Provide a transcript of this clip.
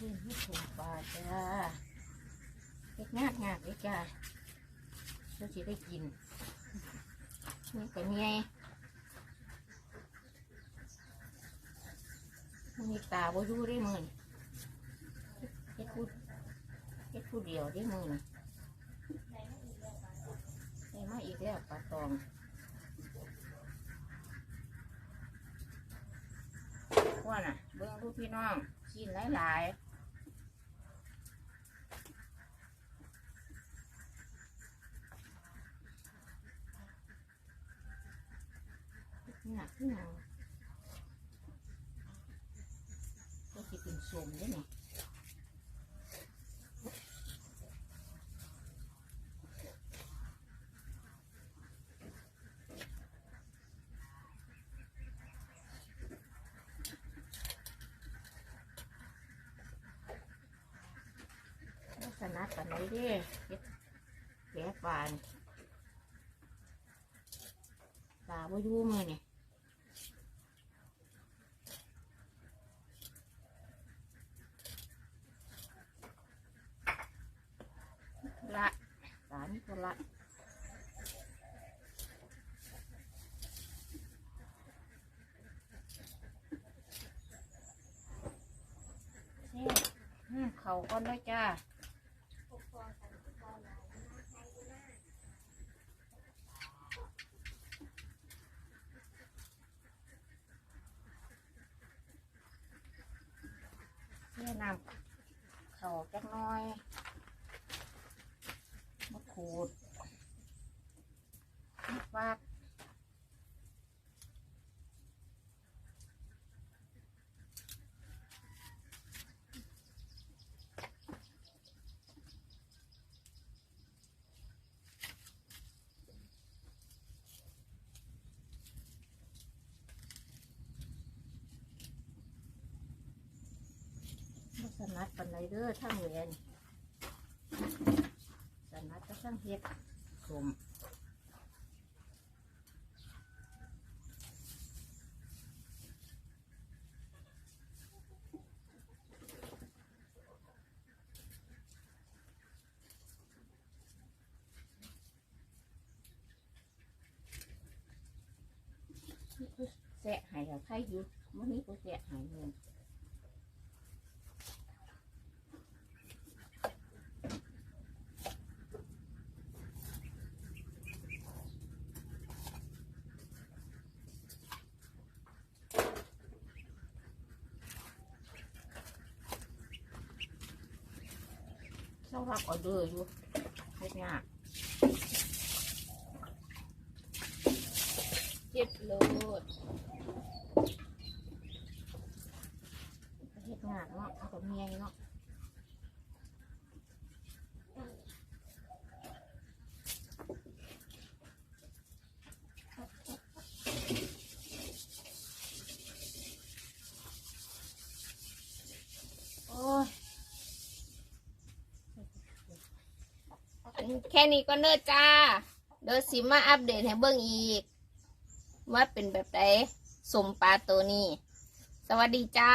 เรื่องที่ถูกปลาจ้าเล็กงากงากเลยจ้าเราจะได้กินนี่ก็ไงมันมีตาบ่อยู่ได้มือนเฮ็ดพูดเฮ็ดพูดเดียวได้มือนได้มาอีกแล้วปลาตองว่าน่ะ เบิ่งลูกพี่น้องกินหลายๆ หนักหนักก็จะเป็นสมได้ไหมลักษณะปันไหนด้เฮ็ดแผลปานตาบ่อยู่มือเนี่ละ สารก็ละเซ่ห้ามเขาก่อนด้วยจ้าเซ่ยนำเขาจักน้อย ขูดมะฟักลักษณะปันไดเด้อทั้งเวียนสนัดก็ ทั้งเฮ็ดสมนี่คือแสะใหายกับใครอยู่วันนี้ก็แสะใหายเงิน เศร้ารับออเดอร์อยู่เฮ็ดยากเจ็บโลดเฮ็ดงานเนาะเอากับเมียเนาะโอ้ย แค่นี้ก็เนิร์จ้า เดี๋ยวสิมาอัปเดตให้เบิ้งอีก ว่าเป็นแบบไหนสมปลาตัวนี้ สวัสดีจ้า